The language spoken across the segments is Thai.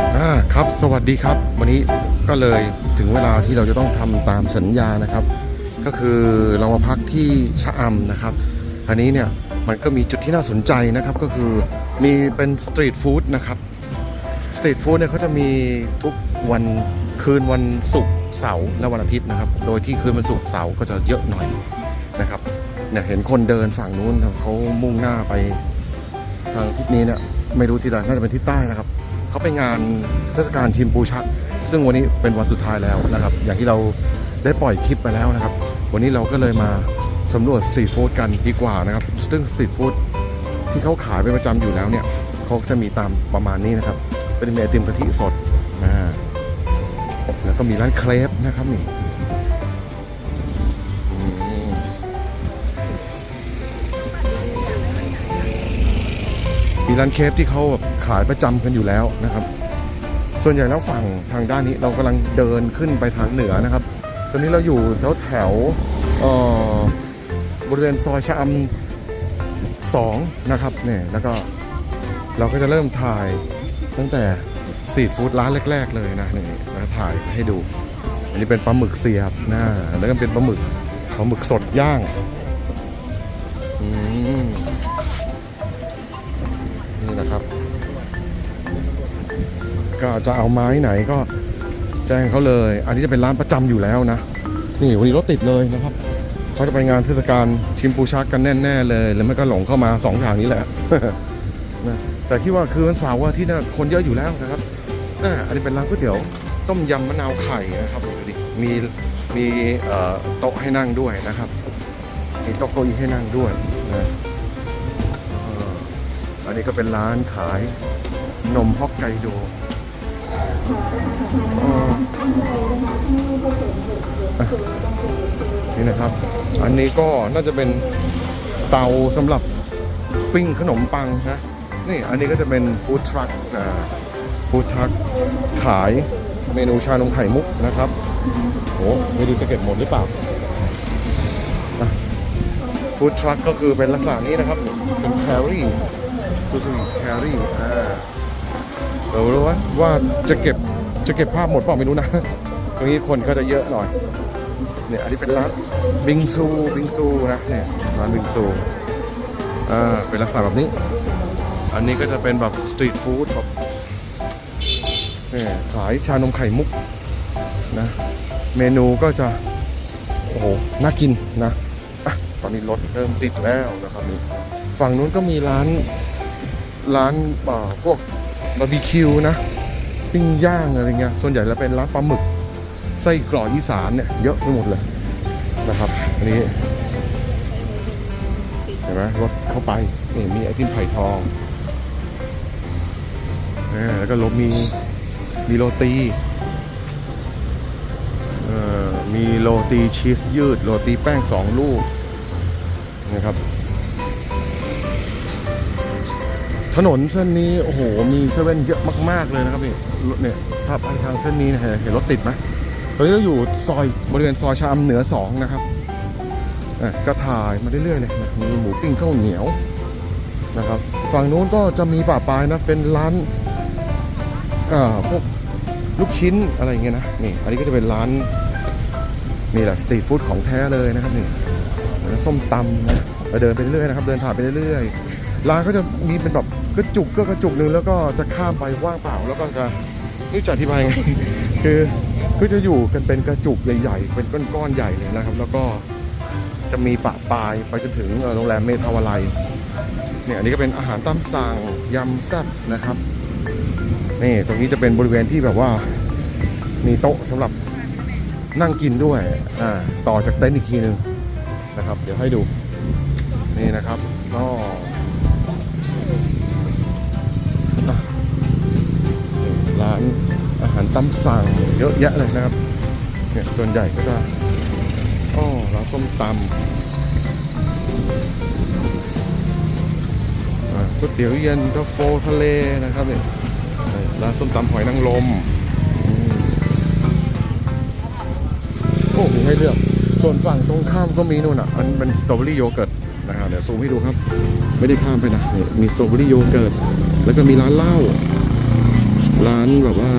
อ่าครับสวัสดีครับ วันนี้ก็เลยถึงเวลาที่เราจะต้องทำตามสัญญานะครับ ก็คือเรามาพักที่ชะอำนะครับอันนี้เนี่ยมันก็มีจุดที่น่าสนใจนะครับก็คือมีเป็นสตรีทฟู้ดนะครับสตรีทฟู้ดเนี่ยเขาจะมีทุกวันคืนวันศุกร์เสาร์และวันอาทิตย์นะครับ โดยที่คืนวันศุกร์เสาร์ก็จะเยอะหน่อยนะครับเนี่ยเห็นคนเดินฝั่งนู้นเขามุ่งหน้าไปทางทิศนี้เนี่ยไม่รู้ที่ใดน่าจะเป็นทิศใต้นะครับ เขาไปงานเทศกาลชิมปูชัก ซึ่งวันนี้เป็นวันสุดท้ายแล้วนะครับ อย่างที่เราได้ปล่อยคลิปไปแล้วนะครับ วันนี้เราก็เลยมาสำรวจสตรีทฟู้ดกันดีกว่านะครับซึ่งสตรีทฟู้ดที่เขาขายเป็นประจำอยู่แล้วเนี่ยเขาจะมีตามประมาณนี้นะครับ เป็นเมไอติมกะทิสดอ่าแล้วก็มีร้านเครปนะครับนี่มมีร้านเครปที่เขาแบบ ขายประจำกันอยู่แล้วนะครับ ส่วนใหญ่แล้วฝั่งทางด้านนี้เรากำลังเดินขึ้นไปทางเหนือนะครับ ตอนนี้เราอยู่แถวแถวๆบริเวณซอยชะอำสองนะครับเนี่ยแล้วก็เราก็จะเริ่มถ่ายตั้งแต่สตรีทฟู้ดร้านแรก ๆ เลยนะนี่แล้วถ่ายให้ดู อันนี้เป็นปลาหมึกเสียบนะแล้วก็เป็นปลาหมึกปลาหมึกสดย่าง ก็จะเอาไม้ไหนก็แจ้งเขาเลย อันนี้จะเป็นร้านประจำอยู่แล้วนะ นี่วันนี้รถติดเลยนะครับเขาจะไปงานเทศกาลชิมปูชักกันแน่ๆเลย แล้วไม่ก็หลงเข้ามาสองทางนี้แหละนะแต่คิดว่าคือวันเสาร์ว่าที่น่ะคนเยอะอยู่แล้วนะครับอันนี้เป็นร้านก๋วยเตี๋ยวต้มยำมะนาวไข่นะครับดูดิมีมีโต๊ะให้นั่งด้วยนะครับ มีโต๊ะเก้าอี้ให้นั่งด้วยนะอันนี้ก็เป็นร้านขายนมฮอกไกโด นี่นะครับ อันนี้ก็น่าจะเป็นเตาสำหรับปิ้งขนมปังนะนี่อันนี้ก็จะเป็นฟู้ดทรัคอ่าฟู้ดทรัคขายเมนูชานมไข่มุกนะครับโอ้ไม่รู้จะเก็บหมดหรือเปล่าฟู้ดทรัคก็คือเป็นลักษณะนี้นะครับ เป็นแครี่ซูซูแครี่อ่า เรารู้ว่าว่าจะเก็บจะเก็บภาพหมดเปล่าไม่รู้นะ ตรงนี้คนก็จะเยอะหน่อย เนี่ยอันนี้เป็นร้านบิงซูบิงซูนะเนี่ยร้านบิงซูอ่าเป็นลักษณะแบบนี้ อันนี้ก็จะเป็นแบบสตรีทฟู้ดแบบเนี่ยขายชานมไข่มุกนะเมนูก็จะ โอ้โห น่ากินนะอะตอนนี้รถเริ่มติดแล้วนะครับนี่ฝั่งนู้นก็มีร้านร้านอ่าพวก บาร์บีคิวนะปิ้งย่างอะไรเงี้ยส่วนใหญ่จะเป็นร้านปลาหมึกไส้กรอกอีสานเนี่ยเยอะไปหมดเลยนะครับอันนี้เห็นไหมรถเข้าไปนี่มีไอติมไผ่ทองแล้วก็รถมีมีโรตีเอ่อมีโรตีชีสยืด โรตีแป้งสองลูกนะครับ ถนนเส้นนี้โอ้โหมีเซเว่นเยอะมาก ๆ เลยนะครับนี่รถเนี่ยถ้าไปทางเส้นนี้เนี่ยเห็นรถติดไหมตอนนี้เราอยู่ซอยบริเวณซอยชามเหนือสองนะครับอะก็ถ่ายมาเรื่อยๆเลยนะมีหมูปิ้งข้าวเหนียวนะครับฝั่งนู้นก็จะมีป่าปลายนะเป็นร้านพวกลูกชิ้นอะไรเงี้ยนะนี่อันนี้ก็จะเป็นร้านนี่แหละสตรีทฟู้ดของแท้เลยนะครับนี่ส้มตำนะเราเดินไปเรื่อยนะครับ เดินผ่านไปเรื่อยร้านก็จะมีเป็นแบบ กระจุกก็กระจุกหนึ่งแล้วก็จะข้ามไปว่างเปล่า แล้วก็จะไม่จะอธิบายไง คือคือจะอยู่กันเป็นกระจุกใหญ่ๆ เป็นก้อนๆใหญ่เลยนะครับ แล้วก็จะมีปะปลายไปจนถึงโรงแรมเมทาวาไลเนี่ยอันนี้ก็เป็นอาหารตามสั่งยำแซ่บนะครับนี่ตรงนี้จะเป็นบริเวณที่แบบว่ามีโต๊ะสำหรับนั่งกินด้วยอ่าต่อจากเต็นท์อีกทีนึงนะครับ เดี๋ยวให้ดูนี่นะครับก็ารตามสั่งเยอะแยะเลยนะครับเนี่ยส่วนใหญ่ก็จะอ๋อร้านส้มตำก๋วยเตี๋ยวเย็นทาโฟทะเลนะครับเนี่ยร้านส้มตำหอยนางรมโอ้มีให้เลือก ส่วนฝั่งตรงข้ามก็มีนู่นอะมันเป็นสตรอเบอรี่โยเกิร์ตนะครับเดี๋ยวซูมให้ดูครับ ไม่ได้ข้ามไปนะมีสตรอเบอรี่โยเกิร์ตแล้วก็มีร้านเหล้าร้านแบบว่า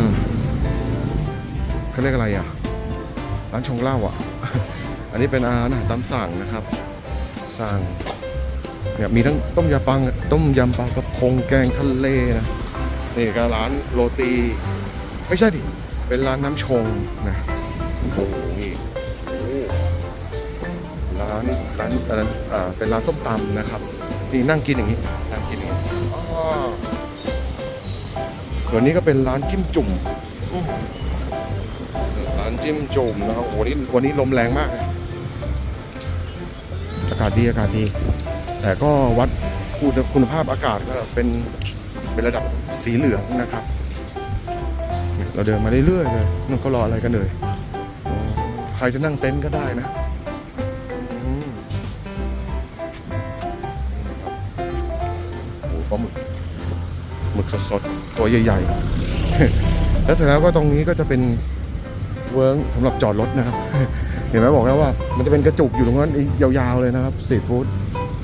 เขาเรียกอะไรอะ ร้านชงเหล้าอะ อันนี้เป็นอาหารตามสั่งนะครับ สั่งเนี่ยมีทั้งต้มยำปังต้มยำปลากระพงแกงทะเลนะนี่ก็ร้านโรตี ไม่ใช่ดิ เป็นร้านน้ำชงนะโอ้โหนี่โอ้ร้านร้านร้านอ่าเป็นร้านส้มตำนะครับ นี่นั่งกินอย่างนี้นั่งกินอย่างนี้อ๋อส่วนนี้ก็เป็นร้านจิ้มจุ่มอืมร้านจิ้มจุ่มนะครับโอ้โหนี่วันนี้ลมแรงมาก อากาศดีอากาศดี แต่ก็วัดคุณคุณภาพอากาศก็เป็นเป็นระดับสีเหลืองนะครับ เราเดินมาเรื่อยๆเลยนู่นเขารออะไรกันเลยใครจะนั่งเต็นท์ก็ได้นะโอ้โหปลาหมึกหมึกสดๆ ตัวใหญ่ๆ แล้วเสร็จแล้วก็ตรงนี้ก็จะเป็น เวิร์กสำหรับจอดรถนะครับ เห็นไหมบอกแล้วว่า มันจะเป็นกระจุกอยู่ตรงนั้นยาวๆเลยนะครับสตรีทฟู้ด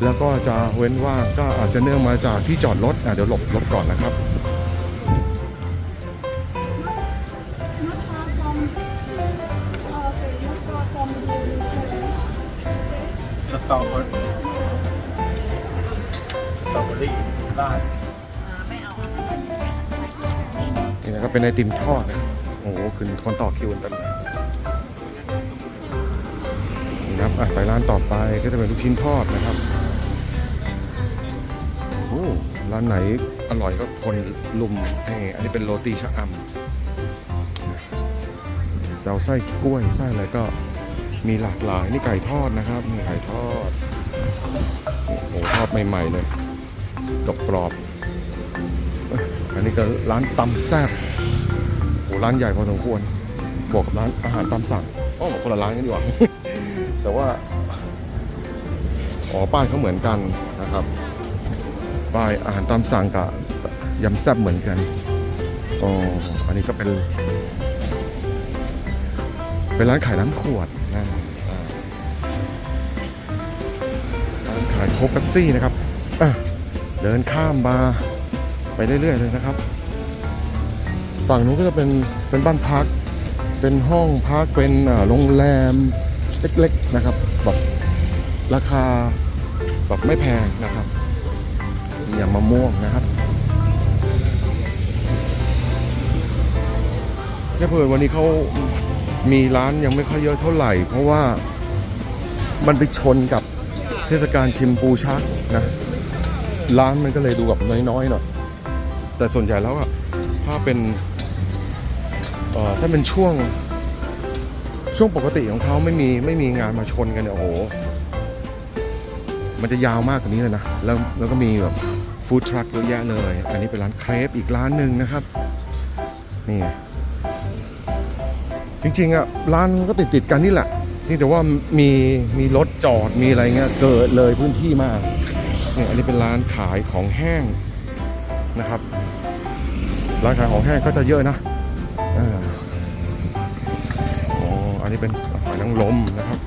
แล้วก็จะเว้นว่างก็อาจจะเนื่องมาจากที่จอดรถอะเดี๋ยวหลบรถก่อนนะครับสตรอเบอร์สตรอเบอรี่ได้นี่นะครับเป็นไอติมทอดนะ โอ้โหคือคนต่อคิวกันเต็มเลยนี่ครับไปร้านต่อไปก็จะเป็นลูกชิ้นทอดนะครับโอ้ร้านไหนอร่อยก็คนลุมเอ้อันนี้เป็นโรตีชะอำจะเอาไส้กล้วยไส้อะไรก็มีหลากหลายนี่ไก่ทอดนะครับมีไก่ทอดโอ้โหทอดใหม่ๆเลยกรอบๆอันนี้ก็ร้านตำแซ่บ ร้านใหญ่พอสมควรบวกกับร้านอาหารตามสั่งอ๋อคนละร้านกันดีกว่า แต่ว่าอ๋อป้ายเขาเหมือนกันนะครับป้ายอาหารตามสั่งกับยำแซ่บเหมือนกันอ๋ออันนี้ก็เป็น เป็นร้านขายน้ำขวดนะร้านขายโค้กเป๊ปซี่นะครับเดินข้ามมาไปเรื่อยๆเลยนะครับ ฝั่งนู้นก็จะเป็นเป็นบ้านพัก เป็นห้องพักเป็นโรงแรมเล็กๆนะครับแบบราคาแบบไม่แพงนะครับอย่างมะม่วงนะครับแค่เพื่อนวันนี้เขามีร้านยังไม่ค่อยเยอะเท่าไหร่ เพราะว่ามันไปชนกับเทศกาลชิมปูชักนะร้านมันก็เลยดูแบบน้อยๆหน่อยแต่ส่วนใหญ่แล้วอะถ้าเป็น ถ้าเป็นช่วงช่วงปกติของเขาไม่มีไม่มีงานมาชนกันเนี่ยโอ้โหมันจะยาวมากกว่านี้เลยนะแล้วแล้วก็มีแบบฟู้ดทรัคเยอะแยะเลย อันนี้เป็นร้านเครปอีกร้านหนึ่งนะครับนี่จริงๆอะร้านก็ติดติดกันนี่แหละนี่แต่ว่ามีมีรถจอดมีอะไรเงี้ยเกิดเลยพื้นที่มากนี่อันนี้เป็นร้านขายของแห้งนะครับ ร้านขายของแห้งก็จะเยอะนะ อ๋อ อันนี้เป็นหอยนางรมนะครับ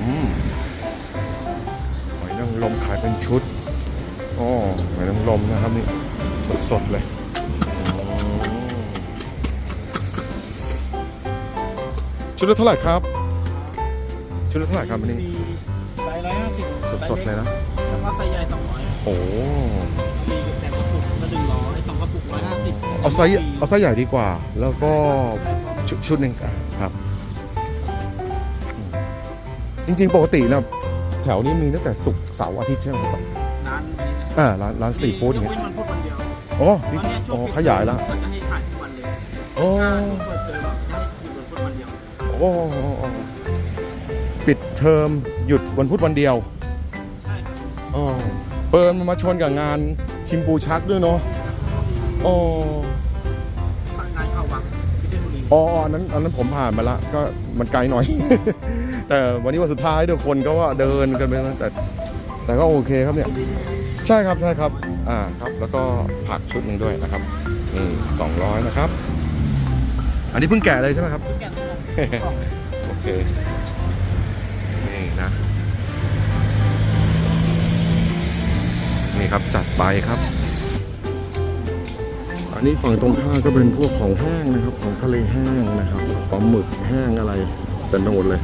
อหอยนางรมขายเป็นชุดอ๋อหอยนางรมนะครับนี่สดๆเลยชุดละเท่าไหร่ครับ ชุดละเท่าไหร่ครับวันนี้ไซส์ร้อยห้าสิบสดๆเลยนะแล้วก็ไซส์ใหญ่สองร้อยโอ้ ระปุกร้อยห้าสิบเอาไซส์เอาไซส์ใหญ่ดีกว่า แล้วก็ชุดชุดหนึ่งครับอืมจริงๆ ปกตินะแถวนี้มีตั้งแต่ศุกร์เสาร์อาทิตย์ใช่ไหมครับร้านนี้นะอ่าร้านร้านสตรีทฟู้ดอย่างยกเงี้ยเว้นวันพุธวันเดียวอ๋อตนี่อนเนี้ยช่อ๋วองปิดขยายแล้วก็จะให้ขายทุกวันเลยโอ้ ถ้าช่วงเปิดเทอมอะจะให้หยุดวันพุธวันเดียวโอ้ปิดเทอมหยุดวันพุธวันเดียวใช่ครับ อ๋อเปิดมันมาชนกับงานชิมปูชักด้วยเนาะ อ๋องานเข้าวังที่เพชรบุรีอ๋ออันนั้นอันนั้นผมผ่านมาละก็มันไกลหน่อย แต่วันนี้วันสุดท้ายเดี๋ยวคนก็ว่าเดินกันไปแล้วแต่ แต่ก็โอเคครับเนี่ย ใช่ครับใช่ครับ อ่าครับ แล้วก็ผักชุดหนึ่งด้วยนะครับนี่สองร้อยนะครับ อันนี้เพิ่งแกะเลยใช่ไหมครับแก่นทองโอเค นี่นะ นี่ครับจัดไปครับอั นนี้ฝั่งตรงข้ามก็เป็นพวกของแห้งนะครับ ของทะเลแห้งนะครับปลาหมึกแห้งอะไรแต่โนนเลย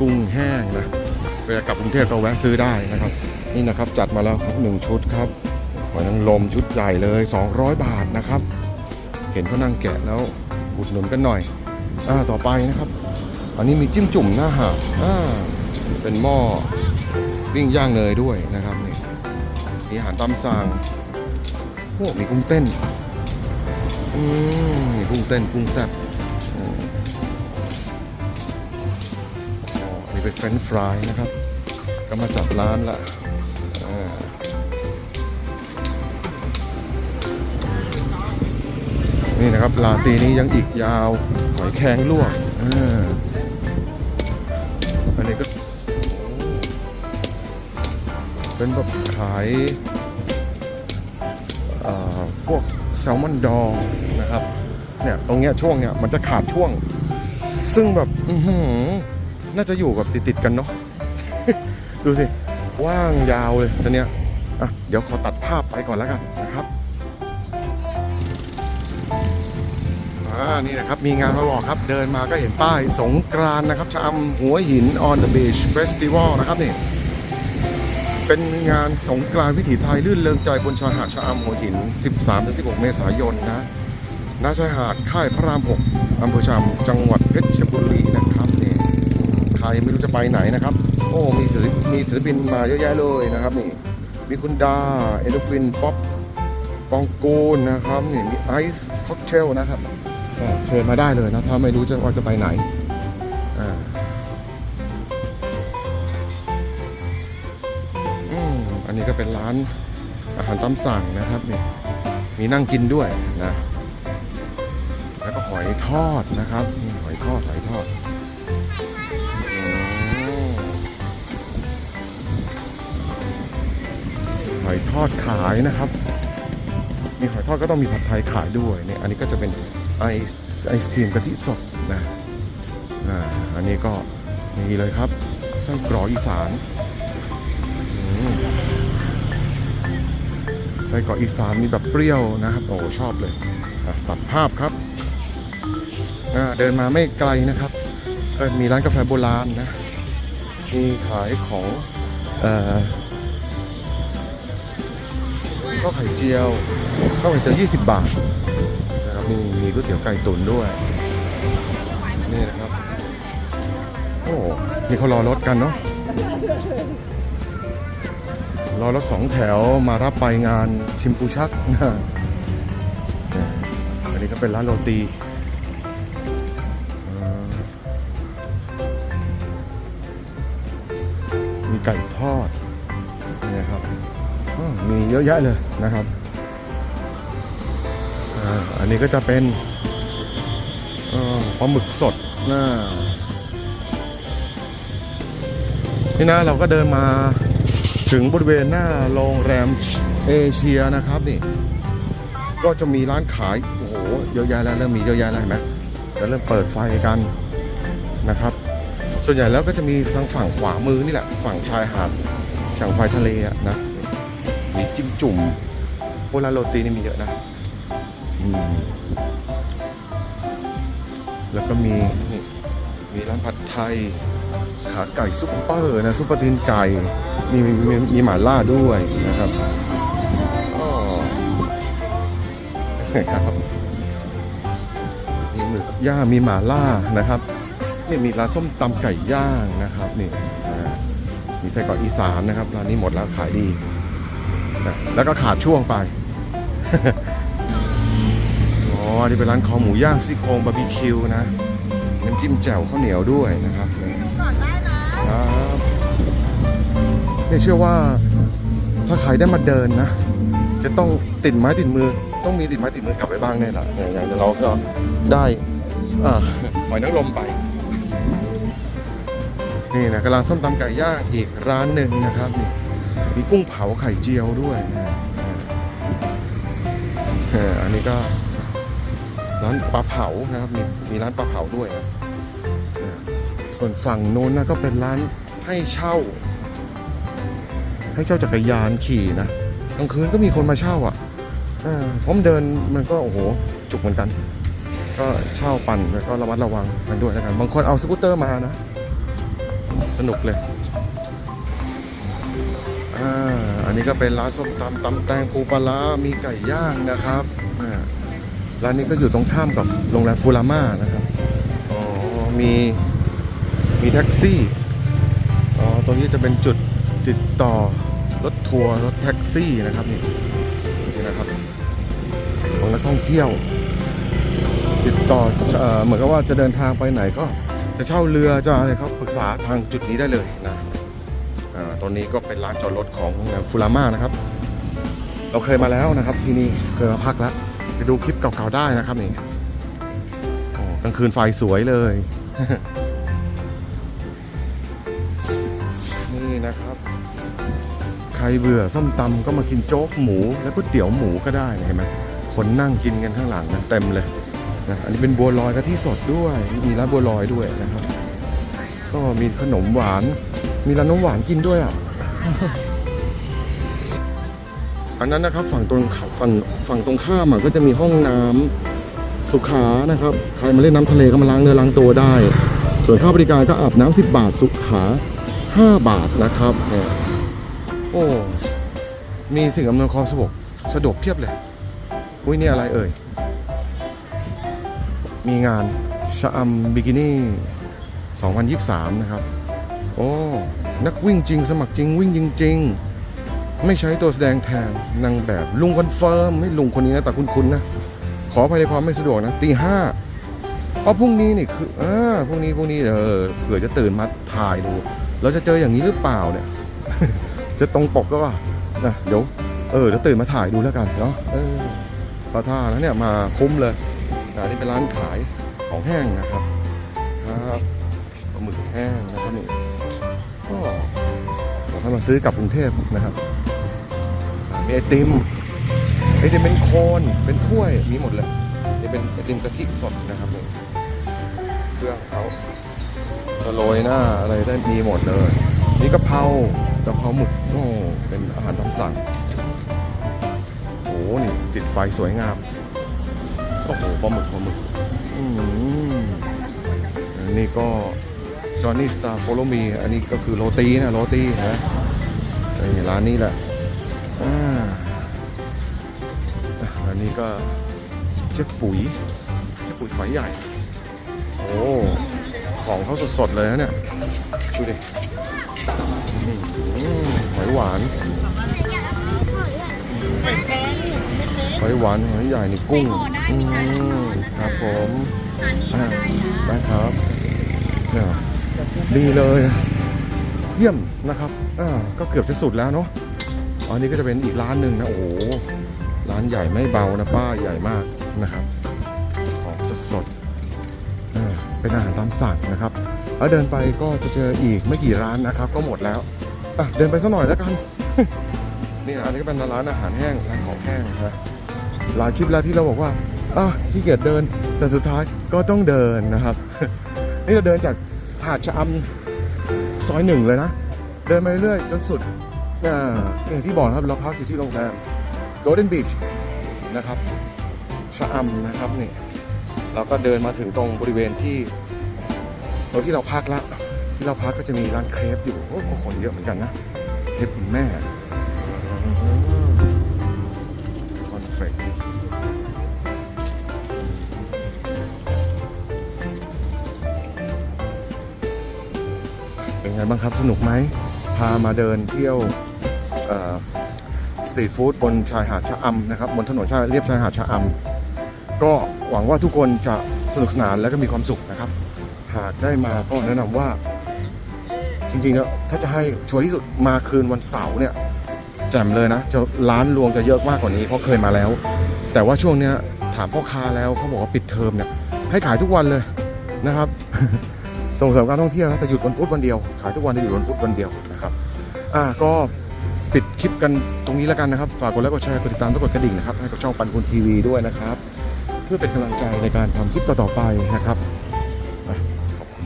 กุ้งแห้งนะเวลากลับกรุงเทพก็แวะซื้อได้นะครับ นี่นะครับจัดมาแล้วครับหนึ่งชุดครับหอยนางรมชุดใหญ่เลย 200 บาทนะครับ เห็นเขานั่งแกะแล้วอุดหนุนกันหน่อยอ่าต่อไปนะครับ อันนี้มีจิ้มจุ่มหน้าหาดอ่าเป็นหม้อปิ้งย่างเนยด้วยนะครับนี่มีอาหารตามสั่งโอ้มีกุ้งเต้น อืมกุ้งเต้นกุ้งแซ่บอันนี้เป็นเฟรนช์ฟรายนะครับ ก็มาจัดร้านละนี่นะครับลาตีนี้ยังอีกยาวหอยแครงลวกอันนี้ก็ เป็นแบบขายพวก ซลมอนดองนะครับเนี่ยตรงเนี้ยช่วงเนี้ยมันจะขาดช่วง ซึ่งแบบอืน่าจะอยู่แบบติดๆกันเนาะดูสิว่างยาวเลยตอนเนี้ยอะเดี๋ยวขอตัดภาพไปก่อนแล้วกันนะครับอ่านี่นะครับ มีงานมาบอกครับ เดินมาก็เห็นป้ายสงกรานนะครับชะอำหัวหิน on the beach festival นะครับนี่ เป็นงานสงกรานต์วิถีไทยลื่นเริงใจบนชายหาดชะอำหัวหิน 13-16 เมษายนนะณชายหาดค่ายพระราม 6อำเภอชำจังหวัดเพชรบุรีนะครับนี่ใครไม่รู้จะไปไหนนะครับ โอ้มีศิลมีศิลปินมาเยอะแยะเลยนะครับนี่มีคุณดา เอโดฟิน ป๊อป ปองกูลนะครับนี่มีไอซ์ค็อกเทลนะครับเชิญมาได้เลยนะ ถ้าไม่รู้จะว่าจะไปไหนอ่า เป็นร้านอาหารตามสั่งนะครับนี่มีนั่งกินด้วยนะ แล้วก็หอยทอดนะครับนี่หอยทอดหอยทอดหอยทอดขายนะครับ มีหอยทอดก็ต้องมีผัดไทยขายด้วยเนี่ยอันนี้ก็จะเป็นไอศไอศครีมกะทิสดนะอ่าอันนี้ก็มีเลยครับไส้กรอกอีสาน ส้กรอกอีสานมีแบบเปรี้ยวนะครับ โอ้ชอบเลยตัดภาพครับ เดินมาไม่ไกลนะครับ มีร้านกาแฟโบราณนะ มีขายของข้าวไข่เจียวข้าวไข่เจียว 20 บาทนะครับมีมีก๋วยเตี๋ยวไก่ตุ๋นด้วย นี่นะครับ โอ้นี่เขารอรถกันเนาะ รอรถสองแถวมารับไปงานชิมปูชักนะอันนี้ก็เป็นร้านโรตีมีไก่ทอดนี่ครับมีเยอะแยะเลยนะครับอันนี้ก็จะเป็นปลาหมึกสดนะนี่นะเราก็เดินมา ถึงบริเวณหน้าโรงแรมเอเชียนะครับนี่ ก็จะมีร้านขาย โอ้โห เยอะแยะแล้วเริ่มมีเยอะแยะแล้วเห็นไหมจะเริ่มเปิดไฟกันนะครับ ส่วนใหญ่แล้วก็จะมีทางฝั่งขวามือนี่แหละ ฝั่งชายหาดฝั่งไฟทะเลอะนะมีจิ้มจุ่มโบราณโรตีนี่มีเยอะนะแล้วก็มีมีร้านผัดไทย ขาไก่ซุปเปอร์นะซุปเปอร์ตีนไก่ มีมีมีหมาล่าด้วยนะครับอ๋อครับมีหมึกย่างมีหมาล่านะครับนี่มีร้านส้มตำไก่ย่างนะครับนี่มีไส้กรอกอีสานนะครับร้านนี้หมดแล้วขายดีนะแล้วก็ขาดช่วงไปอ๋อนี่เป็นร้านคอหมูย่างซี่โครงบาร์บีคิวนะน้ำจิ้มแจ่วข้าวเหนียวด้วยนะครับ นี่เชื่อว่าถ้าใครได้มาเดินนะ จะต้องติดไม้ติดมือ ต้องมีติดไม้ติดมือกลับไปบ้างแน่ละเนี่ยอย่างเราก็ได้อ่าหอยนางรมไป นี่นะกำลังส้มตำไก่ย่างอีกร้านหนึ่งนะครับ มีกุ้งเผาไข่เจียวด้วยนะอันนี้ก็ร้านปลาเผานะครับ มีมีร้านปลาเผาด้วยนะส่วนฝั่งโน้นนะก็เป็นร้านให้เช่า ให้เช่าจักรยานขี่นะกลางคืนก็มีคนมาเช่าอะเอผมเดินมันก็โอ้โหจุกเหมือนกัน ก็เช่าปั่นแล้วก็ระมัดระวังกันด้วยแล้วกัน บางคนเอาสกูตเตอร์มานะ สนุกเลยอ่าอันนี้ก็เป็นร้านส้มตำตำแตงปูปลาร้ามีไก่ย่างนะครับอ่าร้านนี้ก็อยู่ตรงข้ามกับโรงแรมฟูราม่านะครับอ๋อมีมีแท็กซี่อ๋อตรงนี้จะเป็นจุดติดต่อ รถทัวร์รถแท็กซี่นะครับนี่นี่นะครับของนักท่องเที่ยว ติดต่อเหมือนกับว่าจะเดินทางไปไหนก็จะเช่าเรือจะอะไรเขาปรึกษาทางจุดนี้ได้เลยนะตอนนี้ก็เป็นร้านจอดรถของโรงแรมฟูราม่านะครับ เราเคยมาแล้วนะครับ ที่นี่เคยมาพักแล้วไปดูคลิปเก่าๆได้นะครับนี่กลางคืนไฟสวยเลย นี่นะครับ รเบื่อส้มตำก็มากินโจ๊กหมูแล้วก็เตี๋ยวหมูก็ได้เห็นไหมคนนั่งกินกันข้างหลังนะเต็มเลยนะอันนี้เป็นบัวลอยกะทิสดด้วย มีร้านบัวลอยด้วยนะครับ ก็มีขนมหวาน มีร้านนมหวานกินด้วยอะอันนั้นนะครับฝั่งตรงขาฝั่งฝั่งตรงข้ามก็จะมีห้องน้ำสุขานะครับ ใครมาเล่นน้ำทะเลก็มาล้างเนื้อล้างตัวได้ ส่วนค่าบริการก็อาบน้ำ10 บาทสุขา 5 บาทนะครับ โอ้ มีสิ่งอำนวยความสะดวกสะดวกเพียบเลย อุ้ยนี่อะไรเอ่ย มีงานชะอำบิกินี่ 2023 นะครับ โอ้ นักวิ่งจริงสมัครจริงวิ่งจริง ๆ ไม่ใช้ตัวแสดงแทนนางแบบลุงคอนเฟิร์มไม่ลุงคนนี้นะแต่คุ้นๆนะ ขออภัยในความไม่สะดวกนะตีห้าเพราะพรุ่งนี้นี่คืออ่าพรุ่งนี้พรุ่งนี้เออเผื่อจะตื่นมาถ่ายดู เราจะเจออย่างนี้หรือเปล่าเนี่ย จะตรงปกก็ว่านะเดี๋ยวเออเดี๋ยวตื่นมาถ่ายดูแล้วกันเนาะเออพอท่าแล้วเนี่ยมาคุ้มเลยอ่นี่เป็นร้านขายของแห้งนะครับครับปลาหมึกแห้งนะครับนี่ก็ถ้ามาซื้อกลับกรุงเทพนะครับมีไอติมไอติมเป็นโคนเป็นถ้วยมีหมดเลยนี่เป็นไอติมกะทิสดนะครับนี่เครื่องเขาจะโรยหน้าอะไรได้มีหมดเลยนี่กะเพรา กะเพราหมึกโอ้เป็นอาหารตามสั่งโอ้โหนี่ติดไฟสวยงามโอ้โหปลาหมึกปลาหมึกอืมอันนี่ก็ Johnny Star Follow Me อันนี้ก็คือโรตีนะโรตีนะนี่ร้านนี้แหละอ่าอะอันนี้ก็เจ๊ปุ๋ยเจ๊ปุ๋ยหอยใหญ่ โอ้ ของเขาสดๆเลยนะเนี่ย ดูดิ อืมหอยหวานหอยหวานหอยใหญ่นี่กุ้งอืมครับผมอ่าได้ครับเนี่ยดีเลย เยี่ยมนะครับอ่าก็เกือบจะสุดแล้วเนาะอันนี้ก็จะเป็นอีกร้านหนึ่งนะ โอ้โห ร้านใหญ่ไม่เบานะป้าใหญ่มากนะครับของสดๆเออเป็นอาหารตามสั่งนะครับ แล้วเดินไปก็จะเจออีกไม่กี่ร้านนะครับ ก็หมดแล้ว อะเดินไปสักหน่อยแล้วกัน นี่อันนี้ก็เป็นร้านอาหารแห้งร้านของแห้งนะหลายคลิปแล้วที่เราบอกว่าอะขี้เกียจเดินแต่สุดท้ายก็ต้องเดินนะครับ นี่เราเดินจากหาดชะอำซอยหนึ่งเลยนะ เดินมาเรื่อยๆจนสุดอ่าอย่างที่บอกนครับเราพักอยู่ที่โรงแรม Golden Beach นะครับชะอำนะครับนี่เราก็เดินมาถึงตรงบริเวณที่ตรงที่เราพักละ ที่เราพักก็จะมีร้านเครปอยู่โอ้ก็คนเยอะเหมือนกันนะเครปคุณแม่คอนเฟกเป็นไงบ้างครับสนุกไหม พามาเดินเที่ยวสตรีทฟู้ดบนชายหาดชะอำนะครับบนถนนชายเรียบชายหาดชะอำก็หวังว่าทุกคนจะสนุกสนานและก็มีความสุขนะครับ หากได้มาก็แนะนำว่า จริงๆแล้วถ้าจะให้ชัวร์ที่สุดมาคืนวันเสาร์เนี่ยแจ่มเลยนะจะร้านรวงจะเยอะมากกว่านี้เพราะเคยมาแล้ว แต่ว่าช่วงเนี้ยถามพ่อค้าแล้วเขาบอกว่าปิดเทอมเนี่ยให้ขายทุกวันเลยนะครับ ส่งเสริมการท่องเที่ยวนะแต่หยุดวันพุธวันเดียวขายทุกวันจะหยุดวันพุธวันเดียวนะครับอ่าก็ปิดคลิปกันตรงนี้แล้วกันนะครับ ฝากกดไลค์กดแชร์กดติดตามและกดกระดิ่งนะครับให้กับช่องปันคุณทีวีด้วยนะครับ เพื่อเป็นกำลังใจในการทำคลิปต่อๆไปนะครับ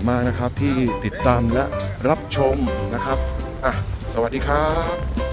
มากนะครับที่ติดตามและรับชมนะครับอะสวัสดีครับ